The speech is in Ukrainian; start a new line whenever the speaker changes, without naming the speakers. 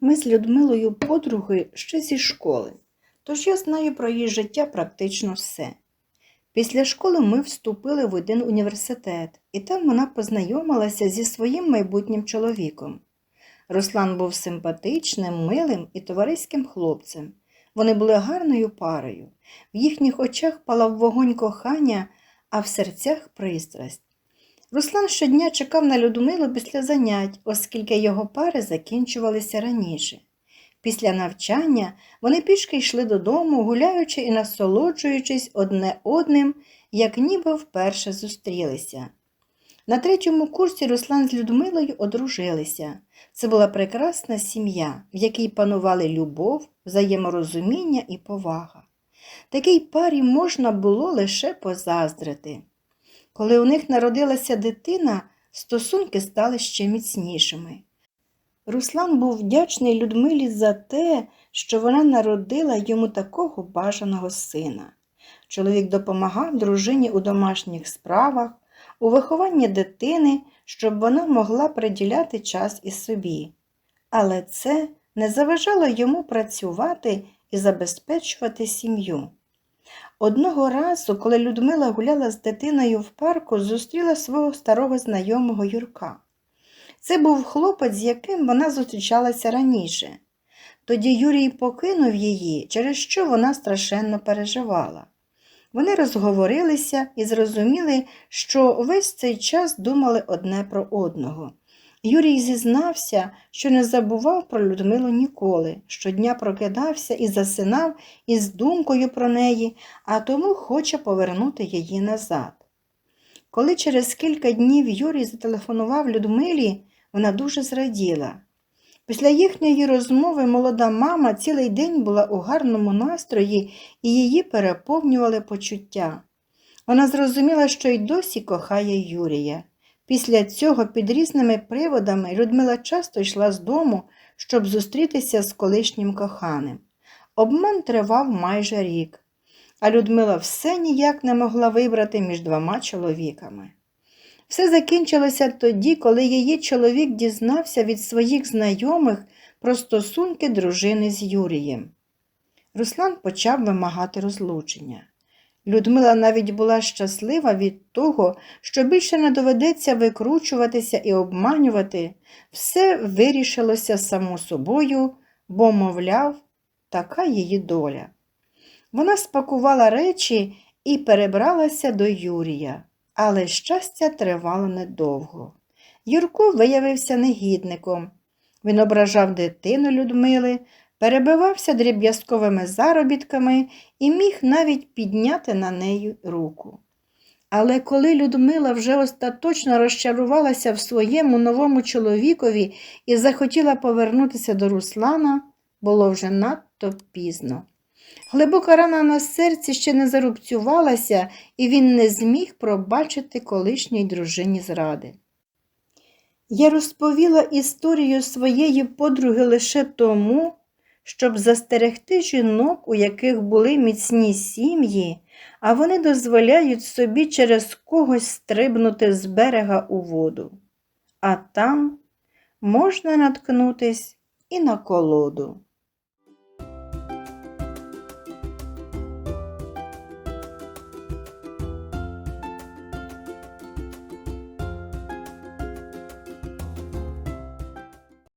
Ми з Людмилою подруги ще зі школи, тож я знаю про її життя практично все. Після школи ми вступили в один університет, і там вона познайомилася зі своїм майбутнім чоловіком. Руслан був симпатичним, милим і товариським хлопцем. Вони були гарною парою. В їхніх очах палав вогонь кохання, а в серцях пристрасть. Руслан щодня чекав на Людмилу після занять, оскільки його пари закінчувалися раніше. Після навчання вони пішки йшли додому, гуляючи і насолоджуючись одне одним, як ніби вперше зустрілися. На третьому курсі Руслан з Людмилою одружилися. Це була прекрасна сім'я, в якій панували любов, взаєморозуміння і повага. Такій парі можна було лише позаздрити. Коли у них народилася дитина, стосунки стали ще міцнішими. Руслан був вдячний Людмилі за те, що вона народила йому такого бажаного сина. Чоловік допомагав дружині у домашніх справах, у вихованні дитини, щоб вона могла приділяти час і собі. Але це не заважало йому працювати і забезпечувати сім'ю. Одного разу, коли Людмила гуляла з дитиною в парку, зустріла свого старого знайомого Юрка. Це був хлопець, з яким вона зустрічалася раніше. Тоді Юрій покинув її, через що вона страшенно переживала. Вони розговорилися і зрозуміли, що весь цей час думали одне про одного. Юрій зізнався, що не забував про Людмилу ніколи, щодня прокидався і засинав із думкою про неї, а тому хоче повернути її назад. Коли через кілька днів Юрій зателефонував Людмилі, вона дуже зраділа. Після їхньої розмови молода мама цілий день була у гарному настрої і її переповнювали почуття. Вона зрозуміла, що й досі кохає Юрія. Після цього під різними приводами Людмила часто йшла з дому, щоб зустрітися з колишнім коханим. Обман тривав майже рік, а Людмила все ніяк не могла вибрати між двома чоловіками. Все закінчилося тоді, коли її чоловік дізнався від своїх знайомих про стосунки дружини з Юрієм. Руслан почав вимагати розлучення. Людмила навіть була щаслива від того, що більше не доведеться викручуватися і обманювати, все вирішилося само собою, бо, мовляв, така її доля. Вона спакувала речі і перебралася до Юрія, але щастя тривало недовго. Юрко виявився негідником. Він ображав дитину Людмили, перебивався дріб'язковими заробітками і міг навіть підняти на неї руку. Але коли Людмила вже остаточно розчарувалася в своєму новому чоловікові і захотіла повернутися до Руслана, було вже надто пізно. Глибока рана на серці ще не зарубцювалася, і він не зміг пробачити колишній дружині зради. Я розповіла історію своєї подруги лише тому, щоб застерегти жінок, у яких були міцні сім'ї, а вони дозволяють собі через когось стрибнути з берега у воду. А там можна наткнутись і на колоду.